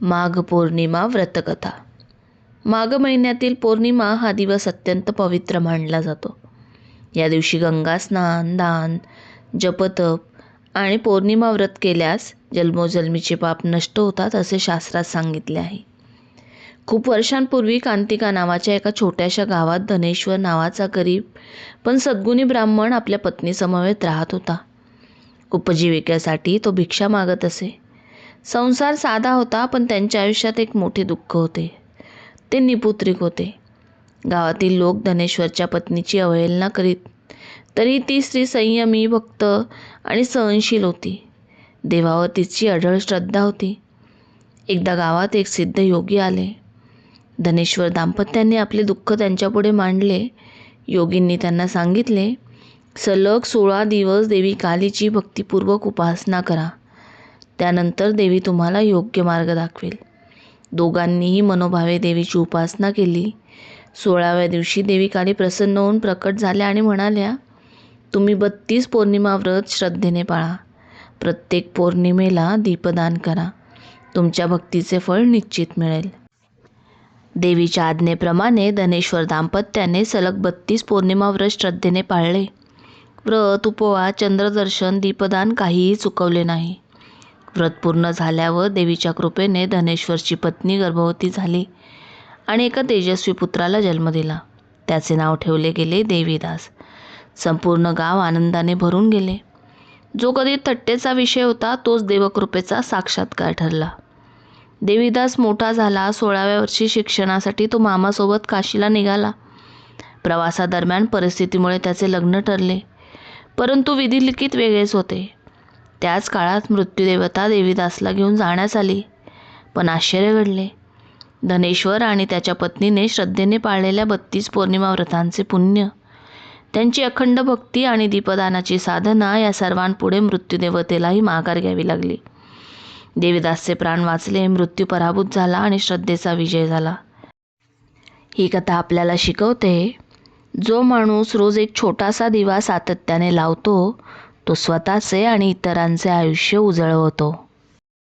माघ पौर्णिमा व्रतकथा. माघ महिन्यातील पौर्णिमा हा दिवस अत्यंत पवित्र मानला जातो. या दिवशी गंगा स्नान दान जपतप आणि पौर्णिमा व्रत केल्यास जन्मोजन्मीचे पाप नष्ट होतात असे शास्त्रात सांगितले आहे. खूप वर्षांपूर्वी कांतिका नावाच्या एका छोट्याशा गावात धनेश्वर नावाचा गरीब पण सद्गुणी ब्राह्मण आपल्या पत्नीसमवेत राहत होता. उपजीविकेसाठी तो भिक्षा मागत असे. संसार साधा होता पण त्यांच्या आयुष्यात एक मोठे दुःख होते. ते निपुत्रिक होते. गावातील लोक धनेश्वरच्या पत्नीची अवहेलना करीत तरी ती स्त्री संयमी भक्त आणि सहनशील होती. देवावर तिची अढळ श्रद्धा होती. एकदा गावात एक सिद्ध योगी आले. धनेश्वर दाम्पत्याने आपले दुःख त्यांच्यापुढे मांडले. योगींनी त्यांना सांगितले सलग सोळा दिवस देवी कालीची भक्तिपूर्वक उपासना करा. त्यानंतर देवी तुम्हाला योग्य मार्ग दाखवेल. दोघांनीही मनोभावे देवीची उपासना केली. सोळाव्या दिवशी देवी काली प्रसन्न होऊन प्रकट झाल्या आणि म्हणाल्या तुम्ही बत्तीस पौर्णिमा व्रत श्रद्धेने पाळा. प्रत्येक पौर्णिमेला दीपदान करा. तुमच्या भक्तीचे फळ निश्चित मिळेल. देवीच्या आज्ञेप्रमाणे धनेश्वर दाम्पत्याने सलग बत्तीस पौर्णिमा व्रत श्रद्धेने पाळले. व्रत उपवास चंद्रदर्शन दीपदान काहीही चुकवले नाही. व्रत पूर्ण झाल्यावर देवीच्या कृपेने धनेश्वरची पत्नी गर्भवती झाली आणि एका तेजस्वी पुत्राला जन्म दिला. त्याचे नाव ठेवले गेले देवीदास. संपूर्ण गाव आनंदाने भरून गेले. जो कधी थट्टेचा विषय होता तोच देवकृपेचा साक्षात्कार ठरला. देवीदास मोठा झाला सोळाव्या वर्षी शिक्षणासाठी तो मामासोबत काशीला निघाला. प्रवासादरम्यान परिस्थितीमुळे त्याचे लग्न ठरले. परंतु विधिलिखित वेगळेच होते. त्याच काळात मृत्यूदेवता देवीदासला घेऊन जाण्यास आली. पण आश्चर्य घडले. धनेश्वर आणि त्याच्या पत्नीने श्रद्धेने पाळलेल्या बत्तीस पौर्णिमा व्रतांचे पुण्य. त्यांची अखंड भक्ती आणि दीपदानाची साधना या सर्वांपुढे मृत्यूदेवतेलाही माघार घ्यावी लागली. देवीदासचे प्राण वाचले मृत्यू पराभूत झाला आणि श्रद्धेचा विजय झाला. ही कथा आपल्याला शिकवते जो माणूस रोज एक छोटासा दिवा सातत्याने लावतो तो स्वतःचे आणि इतरांचे आयुष्य उजळवतो.